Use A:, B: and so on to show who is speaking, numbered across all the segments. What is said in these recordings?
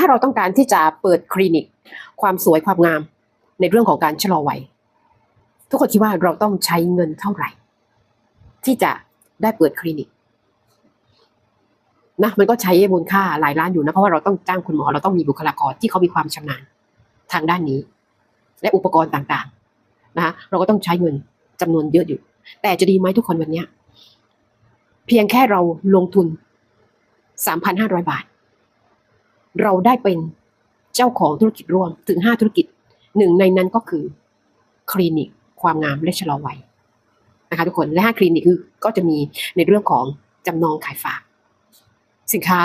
A: ถ้าเราต้องการที่จะเปิดคลินิก ความสวยความงาม ในเรื่องของการชะลอวัยทุกคนคิดว่าเราต้องใช้เงินเท่าไหร่ ที่จะได้เปิดคลินิกนะมันก็ใช้มูลค่าหลายล้านอยู่นะเพราะว่าเราต้องจ้างคุณหมอเราต้องมีบุคลากรที่เขามีความชำนาญทางด้านนี้ และอุปกรณ์ต่างๆนะคะเราก็ต้องใช้เงินจำนวนเยอะอยู่ แต่จะดีไหมทุกคนวันเนี้ยเพียงแค่เราลงทุน 3,500 บาท เราได้เป็นเจ้าของธุรกิจร่วมถึง 5 ธุรกิจหนึ่งในนั้นก็คือคลินิกความงามและชะลอวัยนะคะทุกคนและ5คลินิกคือก็จะมีในเรื่องของจำนองขายฝาก สินค้า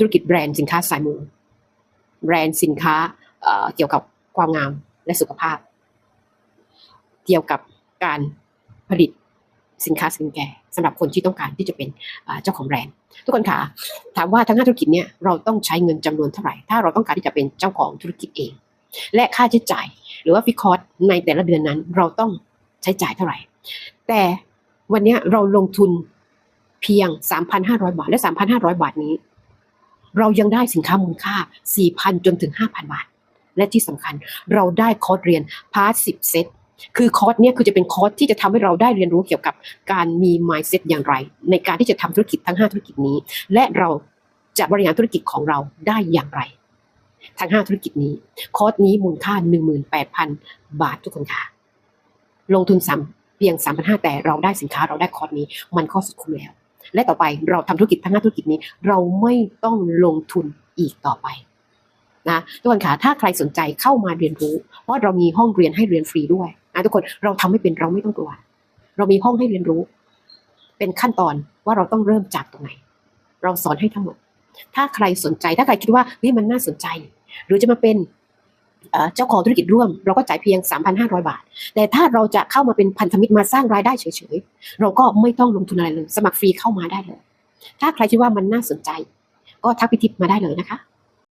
A: ธุรกิจแบรนด์สินค้าสายมูแบรนด์สินค้าเกี่ยวกับความงามและสุขภาพ เกี่ยวกับการผลิต สินค้าสกินแคร์สำหรับคนที่ต้องการที่จะเป็นเจ้าของแบรนด์ทุกคนคะถามว่าทั้งห้าธุรกิจเนี่ยเราต้องใช้เงินจำนวนเท่าไหร่ ถ้าเราต้องการที่จะเป็นเจ้าของธุรกิจเอง และค่าใช้จ่าย หรือว่าฟิคอร์สในแต่ละเดือนนั้นเราต้องใช้จ่ายเท่าไหร่ แต่วันนี้เราลงทุนเพียง 3,500 บาท และ 3,500 บาทนี้ เรายังได้สินค้ามูลค่า 4,000 จนถึง 5,000 บาท และที่สำคัญเราได้คอร์สเรียนพาร์ท10 เซต คือคอร์สเนี่ยคือจะเป็นคอร์สที่จะทำให้เราได้เรียนรู้เกี่ยวกับการมี mindset อย่างไร ในการที่จะทำธุรกิจทั้ง 5 ธุรกิจนี้ และเราจะบริหารธุรกิจของเราได้อย่างไร ทั้ง 5 ธุรกิจนี้ คอร์สนี้มูลค่า 18,000 บาททุกคนค่ะ ลงทุนสามเพียง 3,500แต่เราได้สินค้าเราได้คอร์สนี้ มันก็สุดคุ้มแล้ว และต่อไปเราทำธุรกิจทั้ง 5 ธุรกิจนี้ เราไม่ต้องลงทุนอีกต่อไปนะทุกคนค่ะถ้าใครสนใจเข้ามาเรียนรู้ เพราะเรามีห้องเรียนให้เรียนฟรีด้วย ทุกคนเราทำไม่เป็นเราไม่ต้องกลัว เรามีห้องให้เรียนรู้ เป็นขั้นตอนว่าเราต้องเริ่มจากตรงไหน เราสอนให้ทั้งหมด ถ้าใครสนใจถ้าใครคิดว่าเฮ้ยมันน่าสนใจ หรือจะมาเป็นเจ้าของธุรกิจร่วม เราก็จ่ายเพียง 3,500 บาท แต่ถ้าเราจะเข้ามาเป็นพันธมิตรมาสร้างรายได้เฉยๆ เราก็ไม่ต้องลงทุนอะไรเลย สมัครฟรีเข้ามาได้เลย ถ้าใครคิดว่ามันน่าสนใจ ก็ทักพิทิปมาได้เลยนะคะ